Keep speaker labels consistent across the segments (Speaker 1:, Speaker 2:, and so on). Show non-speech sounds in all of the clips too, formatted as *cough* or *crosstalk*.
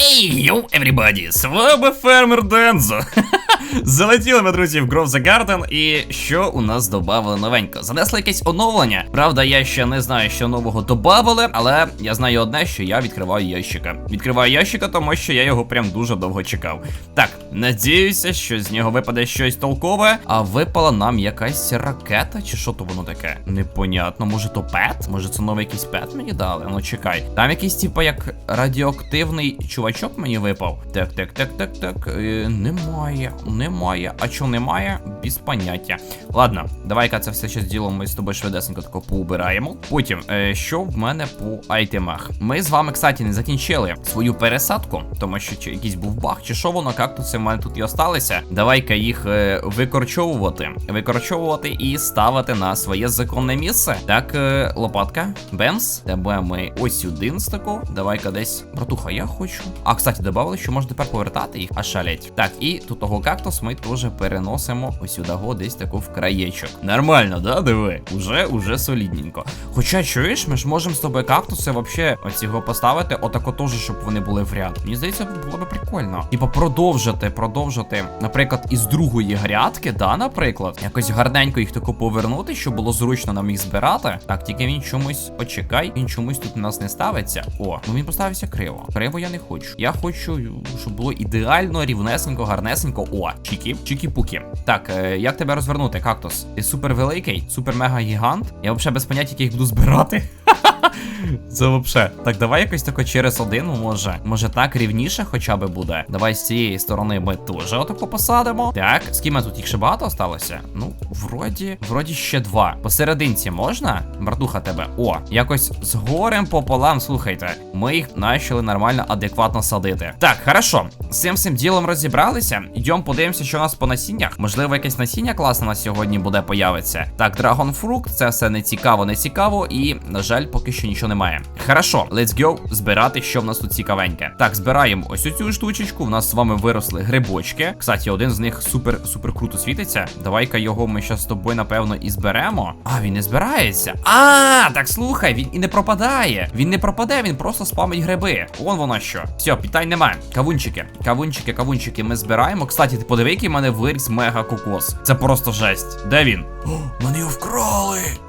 Speaker 1: Хей, йоу, everybody, з вами фермер Дензо. *laughs* Залетіли ми, друзі, в Grove the Garden, і що у нас додавали новенько? Занесли якесь оновлення. Правда, я ще не знаю, що нового додавали, але я знаю одне, що я відкриваю ящика. Відкриваю ящика, тому що я його прям дуже довго чекав. Так, надіюся, що з нього випаде щось толкове, а випала нам якась ракета, чи що то воно таке? Непонятно, може то пет? Може це новий якийсь пет мені дали? Ну чекай. Там якийсь, типа, як радіоактивний чувачок мені випав. Так, так, так, так, так. Е, немає, немає. А чого немає? Без поняття. Ладно, давай-ка це все ще діло ми з тобою швидесенько тако поубираємо. Потім, е, що в мене по айтемах? Ми з вами, кстати, не закінчили свою пересадку, тому що чи якийсь був баг, чи що воно, кактуси в мене тут і осталися. Давай-ка їх е, викорчовувати, викорчовувати і ставити на своє законне місце. Так, е, лопатка, бемс, тебе ми ось сюди таку. Давай-ка десь. Братуха, я хочу. А, кстати, додали, що можна тепер повертати їх, а шалять. Так, і тут того кактус ми теж переносимо ось сюди, го, десь таку в краєчок. Нормально, да, диви? Уже, уже солідненько. Хоча, чуєш, ми ж можемо з тобою кактуси вообще оцього поставити, отако теж, щоб вони були в ряд. Мені здається, було би прикольно. Типа продовжити, продовжити, наприклад, із другої грядки, да, наприклад, якось гарненько їх тако повернути, щоб було зручно нам їх збирати. Так, тільки він чомусь очекай, він чомусь тут у нас не ставиться. О, ну він поставився криво. Криво я не хочу. Я хочу, щоб було ідеально, рівнесенько, гарнесенько. О, чікі, чікі-пукі. Так, е, як тебе розвернути, кактус? Ти супер великий, супер мега гігант. Я взагалі без поняття, як їх буду збирати. *laughs* Це вообще. Так, давай якось тако через один, може. Може так рівніше хоча би буде. Давай з цієї сторони ми теж отако посадимо. Так, з ким тут їх ще багато осталося? Ну, вроді, вроді ще два. Посерединці можна? Братуха тебе. О, якось з горем пополам, слухайте. Ми їх почали нормально, адекватно садити. Так, хорошо. З цим всім ділом розібралися. Йдемо подивимося, що у нас по насіннях. Можливо, якесь насіння класне на сьогодні буде появиться. Так, Fruit, це все не цікаво, не цікаво, і, на жаль, поки що нічого немає. Хорошо, let's go збирати, що в нас тут цікавеньке. Так, збираємо ось цю штучечку. В нас з вами виросли грибочки. Кстати, один з них супер супер круто світиться. Давай-ка його ми зараз з тобою, напевно, і зберемо. А, він не збирається. А, так слухай, він і не пропадає. Він не пропаде, він просто спамить гриби. Вон воно що. Все, питань немає. Кавунчики, кавунчики, кавунчики ми збираємо. Кстати, ти подиви, який в мене виріс мега кокос. Це просто жесть. Де він? О, мене його.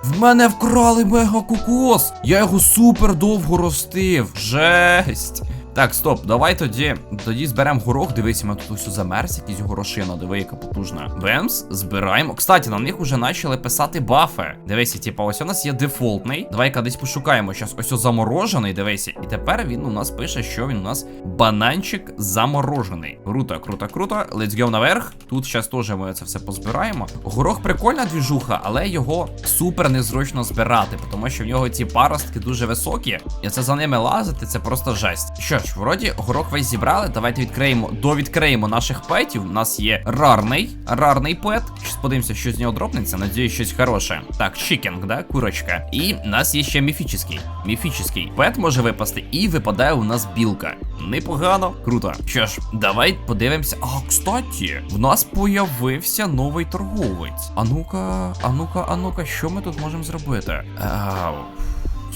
Speaker 1: В мене вкрали мега кокос. Я його супер довго ростив. Жесть. Так, стоп, давай тоді тоді зберемо горох. Дивись, ми тут усе замерз, якийсь горошина, диви, яка потужна. Бемс, збираємо. Кстати, на них вже почали писати бафи. Дивися, типа, ось у нас є дефолтний. Давай-ка десь пошукаємо. Ось ось заморожений. Дивися. І тепер він у нас пише, що він у нас бананчик заморожений. Круто, круто, круто. Let's go наверх. Тут зараз теж ми це все позбираємо. Горох прикольна двіжуха, але його супер незручно збирати, тому що в нього ці паростки дуже високі. І це за ними лазити, це просто жесть. Що ж, вроді горох весь зібрали. Давайте відкриємо, довідкриємо наших петів. У нас є рарний, рарний пет. Щас подивимося, що з нього дропнеться. Надіюсь, щось хороше. Так, чікінг, да, курочка. І в нас є ще міфічний. Міфічний пет може випасти, і випадає у нас білка. Непогано, круто. Що ж, давай подивимося. А, кстати, в нас появився новий торговець. А ну-ка, а ну-ка, а ну-ка, що ми тут можемо зробити? Ау.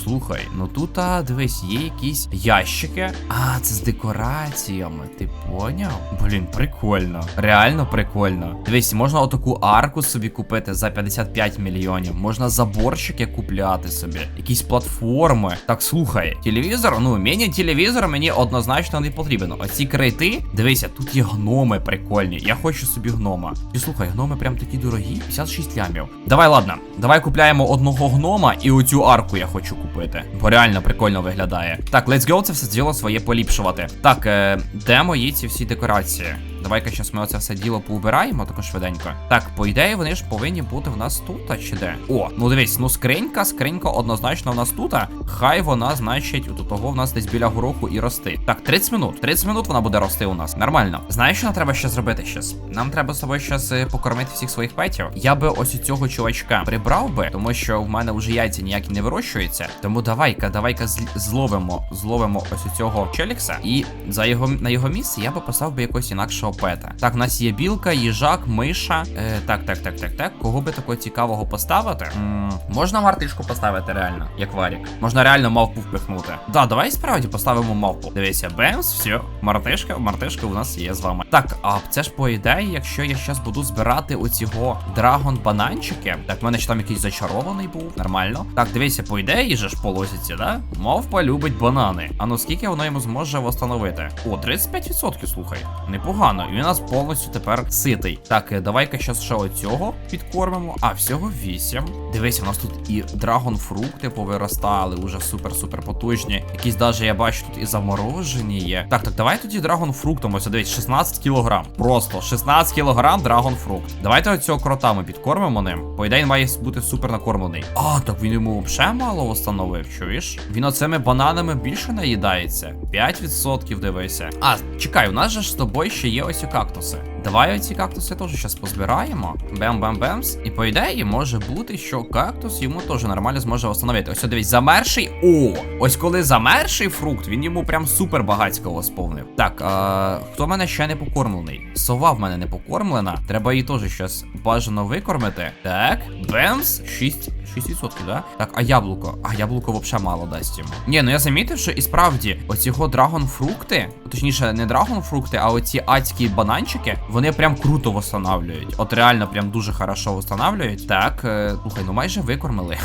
Speaker 1: Слухай, ну тут, а, дивись, є якісь ящики. А, це з декораціями. Ти поняв? Блін, прикольно. Реально прикольно. Дивись, можна отаку арку собі купити за 55 мільйонів. Можна заборщики купляти собі. Якісь платформи. Так, слухай, телевізор, ну, мені телевізор мені однозначно не потрібен. Оці крейти, дивися, тут є гноми прикольні. Я хочу собі гнома. І слухай, гноми прям такі дорогі. 56 лямів. Давай, ладно, давай купляємо одного гнома і оцю арку я хочу купити. Бо реально прикольно виглядає. Так, let's go, це все діло своє поліпшувати. Так, е, де мої ці всі декорації? Давай-ка зараз ми оце все діло поубираємо тако швиденько. Так, по ідеї, вони ж повинні бути в нас тут, а чи де? О, ну дивись, ну скринька, скринька однозначно в нас тут. Хай вона, значить, у того в нас десь біля гороху і рости. Так, 30 минут. 30 минут вона буде рости у нас. Нормально. Знаєш, що нам треба ще зробити щас? Нам треба з тобою щас покормити всіх своїх петів. Я би ось у цього чувачка прибрав би, тому що в мене вже яйця ніякі не вирощуються. Тому давай-ка, давай-ка зловимо, зловимо ось у цього челікса. І за його на його місце я би поставив би якогось інакшого пета. Так, у нас є білка, їжак, миша. Е, так, так, так, так, так. Кого би такого цікавого поставити? м можна мартишку поставити реально, як варік. Можна реально мавпу впихнути. Да, давай справді поставимо мавпу. Дивися, бемс, все, мартишка, мартишка у нас є з вами. Так, а це ж по ідеї, якщо я зараз буду збирати оцього драгон бананчики. Так, в мене ще там якийсь зачарований був. Нормально. Так, дивися, по ідеї же ж по лозіці, да? Мавпа любить банани. А ну скільки воно йому зможе восстановити? О, 35%, слухай. Непогано. І він у нас повністю тепер ситий. Так, е, давай-ка щас ще оцього підкормимо. А, всього 8. Дивися, у нас тут і драгонфрукти повиростали, уже супер-супер потужні. Якісь даже я бачу тут і заморожені є. Так, так, давай тоді драгонфруктом. Ось дивись, 16 кілограм. Просто 16 кілограм драгонфрукт. Давайте оцього крота ми підкормимо ним. По ідеї він має бути супер накормлений. А, так він йому взагалі мало встановив, чуєш? Він оцими бананами більше наїдається. 5% дивися. А, чекай, у нас же з тобою ще є і кактуси. Давай оці кактуси теж зараз позбираємо. Бем-бем-бемс. І по ідеї може бути, що кактус йому теж нормально зможе встановити. Ось дивись, замерший. О! Ось коли замерший фрукт, він йому прям супер багатського сповнив. Так, а, хто в мене ще не покормлений? Сова в мене не покормлена. Треба її теж щас бажано викормити. Так, бемс, 6. 6%, да? Так, а яблуко? А яблуко вообще мало дасть йому. Ні, ну я замітив, що і справді, оці його драгонфрукти, точніше, не драгонфрукти, а оці адські бананчики, вони прям круто восстанавлюють. От реально прям дуже хорошо восстанавлюють. Так, е, слухай, ну майже викормили.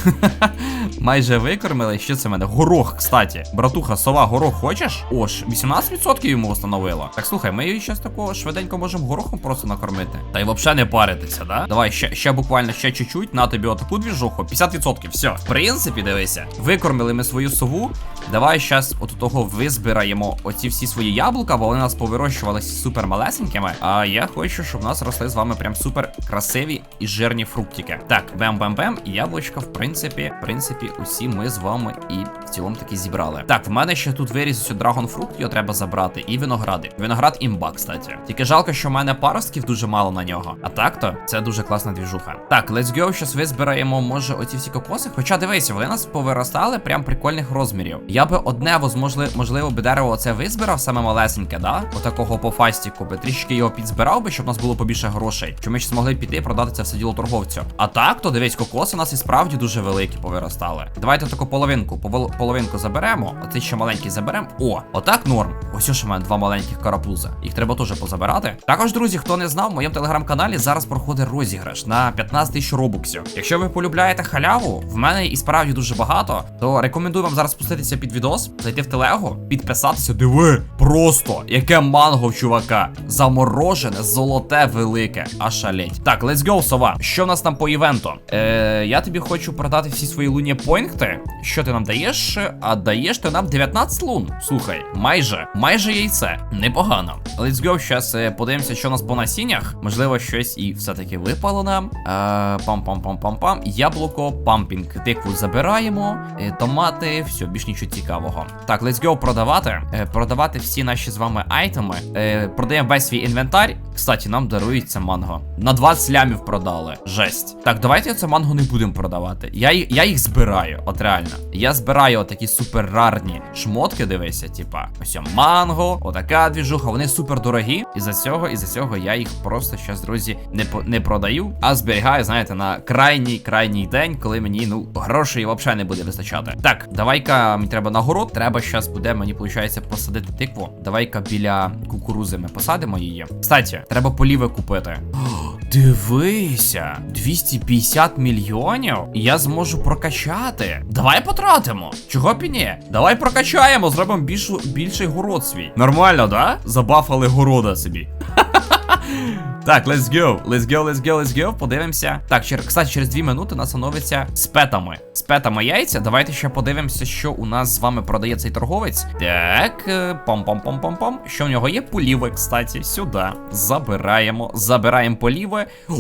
Speaker 1: *laughs* майже викормили. Що це в мене? Горох, кстати. Братуха, сова, горох хочеш? О, ж, 18% йому встановила. Так слухай, ми її щас такого швиденько можемо горохом просто накормити. Та й взагалі не паритися, да? Давай ще, ще буквально ще чуть-чуть, на тобі отаку двіжуху. 50%, все. В принципі, дивися. Викормили ми свою сову. Давай зараз от того визбираємо оці всі свої яблука, бо вони у нас повирощувалися супер малесенькими. А я хочу, щоб у нас росли з вами прям супер красиві і жирні фруктики. Так, бем-бем-бем. І яблучка, в принципі, в принципі, усі ми з вами і в цілому таки зібрали. Так, в мене ще тут виріс ось драгонфрукт, його треба забрати. І виногради. Виноград імба, кстати. Тільки жалко, що в мене паростків дуже мало на нього. А так то це дуже класна двіжуха. Так, let's go, щас визбираємо, може, оці всі кокоси. Хоча дивися, вони нас повиростали прям прикольних розмірів. Я би одне, возможли, можливо, би дерево оце визбирав, саме малесеньке, да? Отакого по фастіку би трішки його підзбирав би, щоб у нас було побільше грошей. Щоб ми ще змогли піти продати це все діло торговцю. А так, то дивись, кокоси у нас і справді дуже великі повиростали. Давайте таку половинку, половинку заберемо, а цей ще маленький заберемо. О, отак норм. Ось що в мене два маленьких карапуза. Їх треба теж позабирати. Також, друзі, хто не знав, в моєму телеграм-каналі зараз проходить розіграш на 15 тисяч робоксів. Якщо ви полюбляєте халяву, в мене і справді дуже багато, то рекомендую вам зараз спуститися під відос, зайти в телегу, підписатися. Диви, просто яке манго в чувака. Заморожене, золоте, велике. Аж шалеть. Так, let's go, сова. Що в нас там по івенту? Е, я тобі хочу продати всі свої луні пойнти. Що ти нам даєш? А даєш ти нам 19 лун. Слухай, майже, майже яйце. Непогано. Let's go, щас е, подивимося, що у нас по насіннях. Можливо, щось і все-таки випало нам. Е, Пам-пам-пам-пам-пам. Яблуко, пампінг. Тикву забираємо. Е, томати, все, більш нічого цікавого. Так, let's go продавати. Е, продавати всі наші з вами айтеми. Е, продаємо весь свій інвентар. Кстати, нам дарують це манго. На 20 лямів продали. Жесть. Так, давайте це манго не будемо продавати. Я, я їх збираю, от реально. Я збираю отакі супер рарні шмотки, дивися, типа, ось манго, отака двіжуха, вони супер дорогі. І за цього, і за цього я їх просто щас, друзі, не, не продаю, а зберігаю, знаєте, на крайній крайній день, коли мені ну грошей взагалі не буде вистачати. Так, давай-ка мені треба на город. Треба щас буде, мені виходить, посадити тикву. Давай-ка біля кукурузи ми посадимо її. Кстати, треба поліве купити. Дивися, 250 мільйонів, я зможу прокачати. Давай потратимо. Чого б і ні? Давай прокачаємо, зробимо більш, більший город свій. Нормально, да? Забафали города собі. Так, let's go, let's go, let's go, let's go. Подивимося. Так, чер... кстати, через 2 минути нас оновиться з петами. З петами яйця. Давайте ще подивимося, що у нас з вами продає цей торговець. Так, е, пам-пам-пам-пам-пам. Що в нього є? Поліви, кстати. Сюди. Забираємо. Забираємо поліви. О,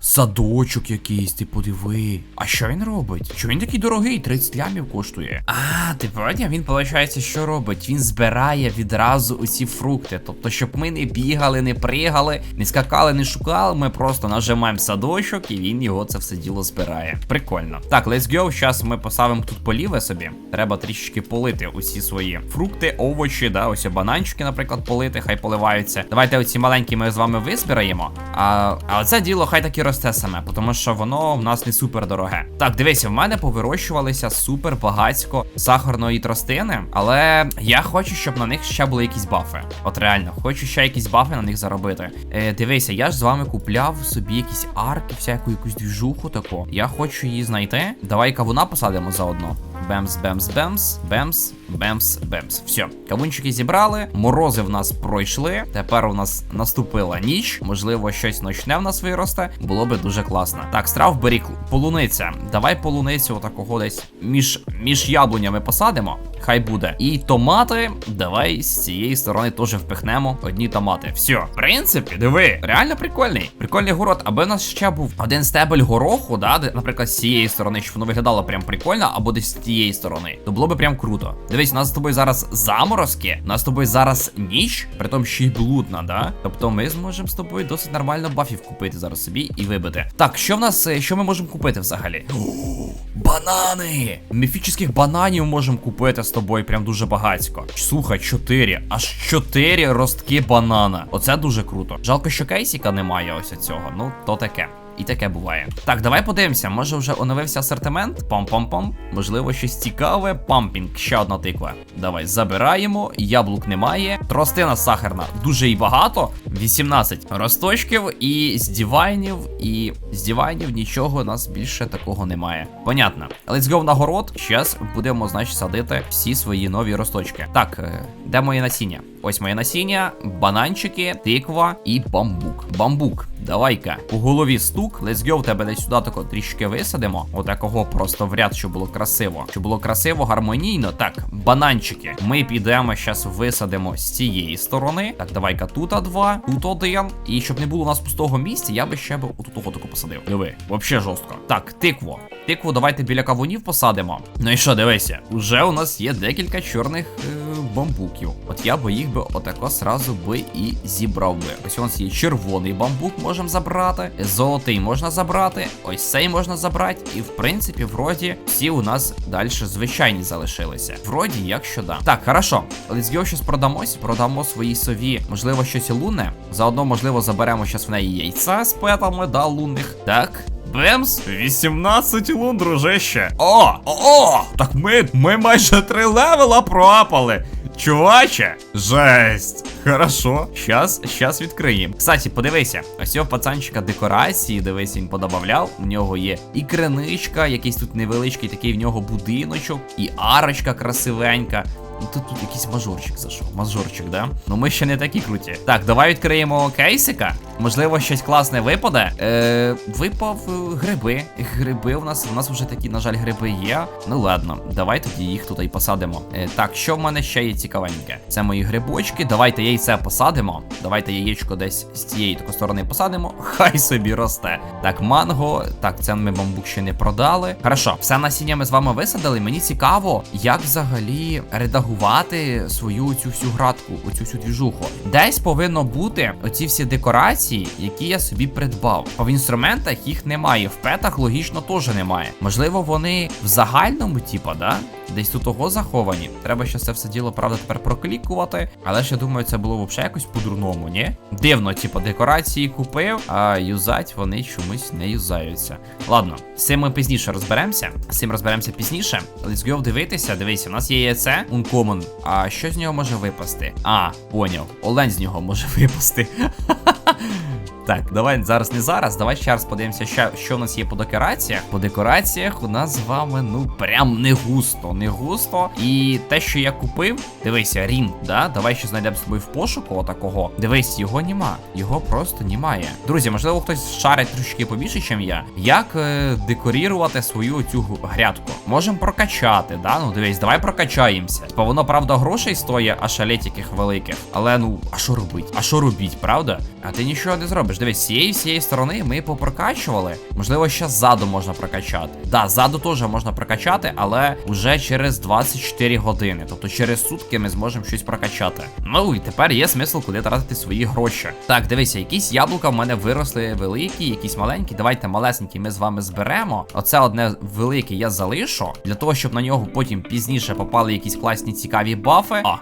Speaker 1: садочок якийсь, ти подиви. А що він робить? Що він такий дорогий? 30 лямів коштує. А, ти поняв? Він, виходить, що робить? Він збирає відразу усі фрукти. Тобто, щоб ми не бігали, не пригали, не скакали шукали, не шукали, ми просто нажимаємо садочок і він його це все діло збирає. Прикольно. Так, let's go. Зараз ми поставимо тут поліве собі. Треба трішечки полити усі свої фрукти, овочі, да, ось бананчики, наприклад, полити, хай поливаються. Давайте оці маленькі ми з вами визбираємо. А, а оце діло хай так і росте саме, тому що воно в нас не супер дороге. Так, дивися, в мене повирощувалися супер багатько сахарної тростини, але я хочу, щоб на них ще були якісь бафи. От реально, хочу ще якісь бафи на них заробити. Е, дивися, я ж з вами купляв собі якісь арки, всяку якусь двіжуху таку. Я хочу її знайти. Давай кавуна посадимо заодно. Бемс, бемс, бемс, бемс, бемс, бемс. Все, кавунчики зібрали, морози в нас пройшли. Тепер у нас наступила ніч. Можливо, щось ночне в нас виросте. Було би дуже класно. Так, страв беріг, полуниця. Давай полуницю отакого десь між, між яблунями посадимо. Хай буде. І томати. Давай з цієї сторони теж впихнемо одні томати. Все, в принципі, диви, реально прикольний. Прикольний город. Аби у нас ще був один стебель гороху, да, наприклад, з цієї сторони, щоб воно виглядало прям прикольно, або десь з тієї сторони, то було би прям круто. Дивись, у нас з тобою зараз заморозки, у нас з тобою зараз ніч, при тому ще й блудна, да? Тобто ми зможемо з тобою досить нормально бафів купити зараз собі і вибити. Так, що в нас, е, що ми можемо купити взагалі? *gasps* Банани! Міфічних бананів можемо купити з тобою прям дуже багатько. Слухай, 4, аж 4 ростки банана. Оце дуже круто. Жалко, що кейсіка немає ось цього. Ну, то таке. І таке буває. Так, давай подивимося. Може вже оновився асортимент? Пам-пам-пам. Можливо, щось цікаве. Пампінг, ще одна тиква. Давай забираємо. Яблук немає. Тростина сахарна дуже і багато. 18 росточків і з дівайнів. І з дівайнів нічого у нас більше такого немає. Понятно. Let's go на город. Зараз будемо, значить, садити всі свої нові росточки. Так, е, де моє насіння? Ось моє насіння, бананчики, тиква і бамбук. Бамбук. Давай-ка. У голові стук. Let's go, тебе десь сюди тако трішки висадимо. Отакого просто в ряд, щоб було красиво. Щоб було красиво, гармонійно. Так, бананчики. Ми підемо зараз висадимо з цієї сторони. Так, давай-ка тут два, тут один. І щоб не було у нас пустого місця, я би ще би отут тако посадив. Диви, вообще жорстко. Так, тикво. Тикву давайте біля кавунів посадимо. Ну і що, дивися, уже у нас є декілька чорних е, бамбуків. От я би їх би отако сразу би і зібрав би. Ось у нас є червоний бамбук, можемо забрати. Золотий можна забрати. Ось цей можна забрати. І в принципі, вроді, всі у нас далі звичайні залишилися. Вроді, якщо да. Так, хорошо. Go щось продамось, продамо своїй сові, можливо, щось лунне. Заодно, можливо, заберемо щас в неї яйця з петами, да, лунних. Так. Бемс, 18 лун, дружище. О, о, так ми, ми майже три левела пропали. Чуваче, жесть. Хорошо. Щас, щас відкриємо. Кстати, подивися, ось цього пацанчика декорації, дивись, він подобавляв. У нього є і криничка, якийсь тут невеличкий такий в нього будиночок, і арочка красивенька. Ну тут тут якийсь мажорчик зайшов. Мажорчик, да? Ну ми ще не такі круті. Так, давай відкриємо кейсика. Можливо, щось класне випаде. Е, Випав е, гриби. Гриби у нас. У нас вже такі, на жаль, гриби є. Ну ладно, давай тоді їх тут і посадимо. Е, так, що в мене ще є цікавеньке? Це мої грибочки. Давайте яйце посадимо. Давайте яєчко десь з цієї такої сторони посадимо. *laughs* Хай собі росте. Так, манго. Так, це ми бамбук ще не продали. Хорошо, все насіння ми з вами висадили. Мені цікаво, як взагалі редагувати свою цю всю градку, оцю всю двіжуху. Десь повинно бути оці всі декорації, які я собі придбав. А в інструментах їх немає. В петах логічно теж немає. Можливо, вони в загальному, типа, да? Десь тут того заховані. Треба ще це все діло, правда, тепер проклікувати. Але ж я думаю, це було взагалі якось по-дурному, ні? Дивно, типа, декорації купив, а юзать вони чомусь не юзаються. Ладно, з цим ми пізніше розберемося. З цим розберемося пізніше. Let's go дивитися. Дивися, у нас є яйце Uncommon. А що з нього може випасти? А, поняв. Олень з нього може випасти. *laughs* Так, давай зараз не зараз. Давай ще раз подивимося, що, що в нас є по декораціях. По декораціях у нас з вами, ну, прям не густо, не густо. І те, що я купив, дивися, рінг, да? Давай ще знайдемо з тобою в пошуку отакого. Дивись, його нема. Його просто немає. Друзі, можливо, хтось шарить трішки побільше, ніж я. Як е, декорувати свою цю грядку? Можемо прокачати, да? Ну дивись, давай прокачаємося. Типа воно, правда, грошей стоїть, а шалеть яких великих. Але ну, а що робить? А що робіть, правда? А ти нічого не зробиш Тож дивись, з цієї всієї сторони ми попрокачували. Можливо, ще ззаду можна прокачати. Да, ззаду теж можна прокачати, але вже через 24 години. Тобто через сутки ми зможемо щось прокачати. Ну і тепер є смисл, куди тратити свої гроші. Так, дивися, якісь яблука в мене виросли великі, якісь маленькі. Давайте малесенькі ми з вами зберемо. Оце одне велике я залишу для того, щоб на нього потім пізніше попали якісь класні цікаві бафи. А.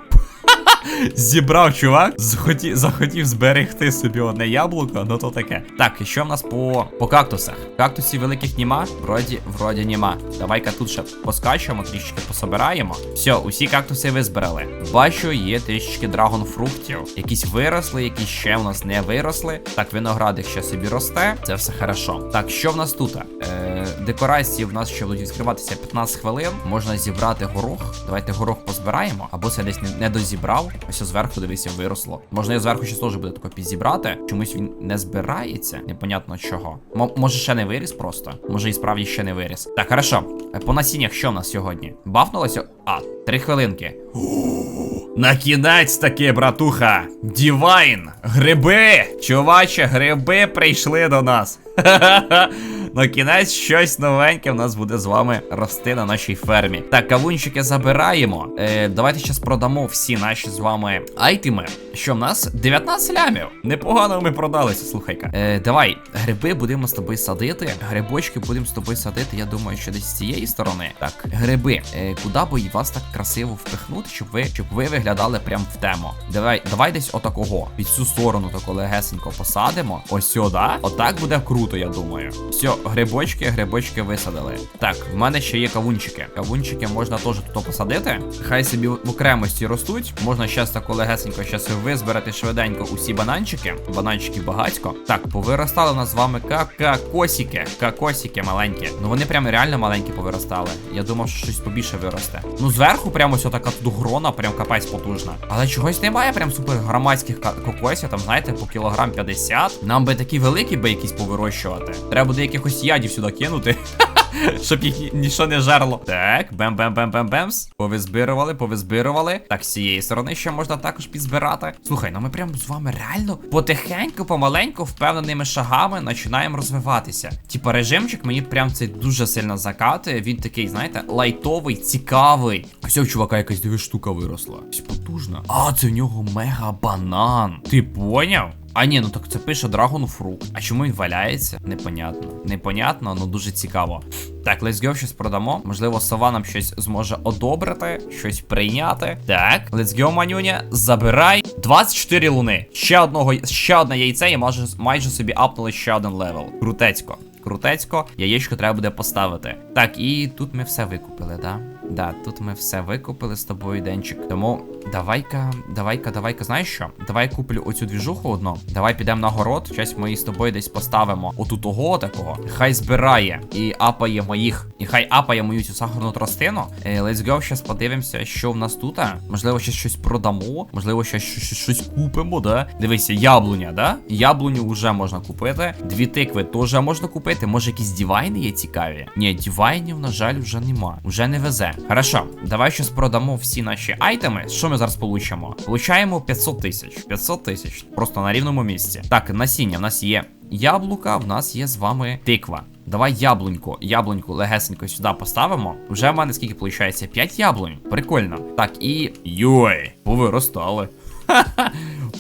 Speaker 1: *laughs* Зібрав чувак, захотів, захотів зберегти собі одне яблуко, ну то таке. Так, і що в нас по, по кактусах? Кактусів великих нема? Вроді, вроді нема. Давай-ка тут ще поскачемо, трішечки пособираємо. Все, усі кактуси визбирали. Бачу, є трішечки драгонфруктів. Якісь виросли, якісь ще в нас не виросли. Так, виноградик ще собі росте. Це все хорошо. Так, що в нас тут? Е, декорації в нас ще будуть відкриватися 15 хвилин. Можна зібрати горох. Давайте горох позбираємо. Або це десь не, не дозібрав. Ось зверху дивися, виросло. Можна його зверху ще теж буде тако підзібрати. Чомусь він не збирається. Непонятно чого. М може ще не виріс просто. Може і справді ще не виріс. Так, хорошо. Е, По насіннях що в нас сьогодні? Бафнулося? А, три хвилинки. *gasps* На кінець таки, братуха. Дівайн! Гриби! Чуваче, гриби прийшли до нас. *laughs* На кінець щось новеньке в нас буде з вами рости на нашій фермі. Так, кавунчики забираємо. Е, давайте зараз продамо всі наші з вами айтеми. Що в нас? 19 лямів. Непогано ми продалися, слухайка. Е, давай, гриби будемо з тобою садити. Грибочки будемо з тобою садити. Я думаю, що десь з цієї сторони. Так, гриби. Е, куди би вас так красиво впихнути, щоб ви щоб ви виглядали прям в тему. Давай, давай десь отакого. Під цю сторону тако легесенько посадимо. Ось сюди. Отак буде круто, я думаю. Все, грибочки, грибочки висадили. Так, в мене ще є кавунчики. Кавунчики можна теж тут посадити. Хай собі в окремості ростуть. Можна щас тако легесенько щас визбирати швиденько усі бананчики. Бананчики багатько. Так, повиростали у нас з вами какакосики. Какосики маленькі. Ну вони прям реально маленькі повиростали. Я думав, що щось побільше виросте. Ну зверху прямо ось така тут грона, прям капець потужна. Але чогось немає прям супер громадських кокосів, там, знаєте, по кілограм 50. Нам би такі великі би якісь повирощувати. Треба буде якихось ядів сюди кинути. *laughs* Щоб їх нічого не жерло. Так, бем-бем-бем-бем-бемс. Повизбирували, повизбирували. Так, з цієї сторони ще можна також підзбирати. Слухай, ну ми прям з вами реально потихеньку, помаленьку, впевненими шагами починаємо розвиватися. Типа режимчик мені прям це дуже сильно закатує. Він такий, знаєте, лайтовий, цікавий. Ось у чувака якась диви штука виросла. Ось потужна. А, це в нього мега банан. Ти поняв? А ні, ну так це пише Dragon Fruit. А чому він валяється? Непонятно. Непонятно, ну дуже цікаво. Так, let's go, щось продамо. Можливо, сова нам щось зможе одобрити, щось прийняти. Так, let's go, манюня. Забирай 24 луни. Ще одного, ще одне яйце, і майже, майже собі апнули ще один левел. Крутецько. Крутецько, яєчко треба буде поставити. Так, і тут ми все викупили, да? Да, тут ми все викупили з тобою, Денчик. Тому давай-ка, давай-ка, давай-ка, знаєш що? Давай куплю оцю двіжуху одну. Давай підемо на город. Щось ми з тобою десь поставимо. Отут того такого. Хай збирає і апає моїх. І хай апає мою цю сахарну тростину. Е, let's go, щас подивимося, що в нас тут. Можливо, ще щось продамо. Можливо, ще щось, щось, щось купимо, да? Дивися, яблуня, да? Яблуню вже можна купити. Дві тикви теж можна купити. Може, якісь дівайни є цікаві? Ні, дівайнів, на жаль, вже нема. Вже не везе. Хорошо, давай щас продамо всі наші айтеми. Що ми зараз получимо? Получаємо 500 тисяч. 500 тисяч. Просто на рівному місці. Так, насіння в нас є яблука, в нас є з вами тиква. Давай яблуньку, яблуньку легесенько сюди поставимо. Вже в мене скільки виходить? 5 яблунь. Прикольно. Так, і. Йой, повиростали.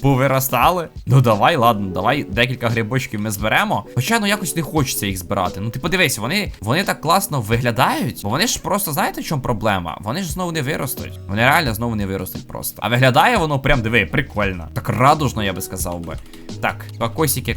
Speaker 1: Повиростали. Ну давай, ладно, давай декілька грибочків ми зберемо. Хоча ну якось не хочеться їх збирати. Ну ти подивись, вони, вони так класно виглядають, бо вони ж просто знаєте, в чому проблема? Вони ж знову не виростуть. Вони реально знову не виростуть просто. А виглядає воно прям диви, прикольно. Так радужно, я би сказав би. Так, кокосики,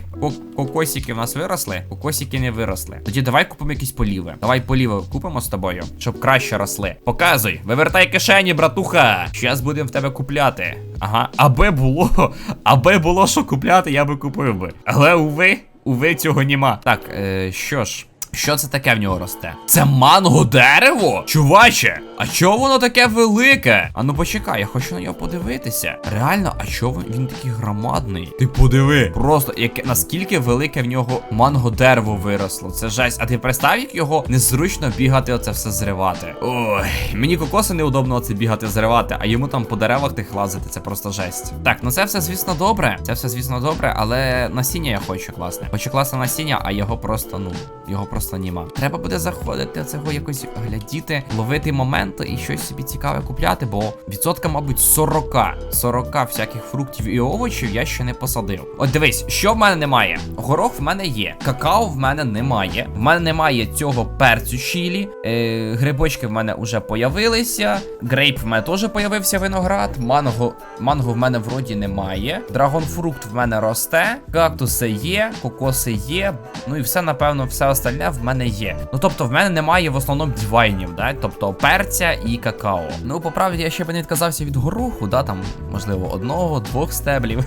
Speaker 1: кокосики в нас виросли, кокосики не виросли. Тоді давай купимо якісь поліви. Давай поліви купимо з тобою, щоб краще росли. Показуй, вивертай кишені, братуха. Щас будемо в тебе купляти. Ага, аби було, аби було що купляти, я би купив би. Але уви, уви цього нема. Так, е, що ж. Що це таке в нього росте? Це манго дерево? Чуваче, А чого воно таке велике? А ну почекай, я хочу на нього подивитися. Реально, а чого він, такий громадний? Ти подиви. Просто яке наскільки велике в нього манго дерево виросло. Це жесть. А ти представ, як його незручно бігати, оце все зривати. Ой, мені кокоси неудобно оце бігати зривати, а йому там по деревах тих лазити. Це просто жесть. Так, ну це все, звісно, добре. Це все, звісно, добре, але насіння я хочу класне. Хочу класне насіння, а його просто, ну, його просто нема. Треба буде заходити цього якось глядіти, ловити моменти і щось собі цікаве купляти, бо відсотка, мабуть, 40. 40 всяких фруктів і овочів я ще не посадив. От дивись, що в мене немає? Горох в мене є, какао в мене немає. В мене немає цього перцю чілі. Е, грибочки в мене вже появилися. Грейп в мене теж появився виноград. Манго, манго в мене вроді немає. Драгонфрукт в мене росте. Кактуси є, кокоси є. Ну і все, напевно, все остальне в мене є. Ну тобто, в мене немає в основному дівайнів, да? тобто перця і какао. Ну, по правді, я ще б не відказався від гороху, да, там, можливо, одного, двох стеблів.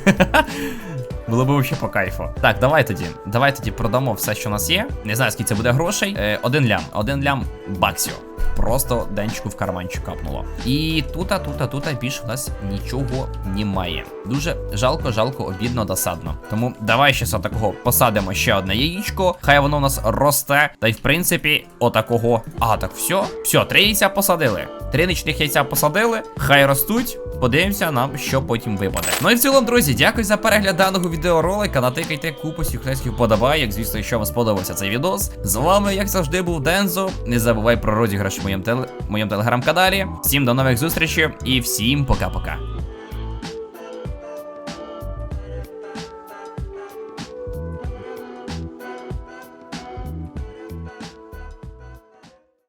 Speaker 1: *laughs* Було б ще по кайфу. Так, давай тоді. Давай тоді продамо все, що у нас є. Не знаю, скільки це буде грошей. Е, один лям, один лям баксів. Просто денчику в карманчик капнуло. І тута, тута, тута більше в нас нічого немає. Дуже жалко, жалко, обідно, досадно. Тому давай ще такого посадимо ще одне яєчко. Хай воно у нас росте. Та й в принципі, отакого. А, так все. Все, три яйця посадили. Три нічних яйця посадили. Хай ростуть. Подивимося нам, що потім випаде. Ну і в цілому, друзі, дякую за перегляд даного відеоролика. Натикайте купу сюхлесків вподобай, як звісно, якщо вам сподобався цей відос. З вами, як завжди, був Дензо. Не забувай про розіграш в моєму теле... моєму телеграм-каналі. Всім до нових зустрічей і всім пока-пока.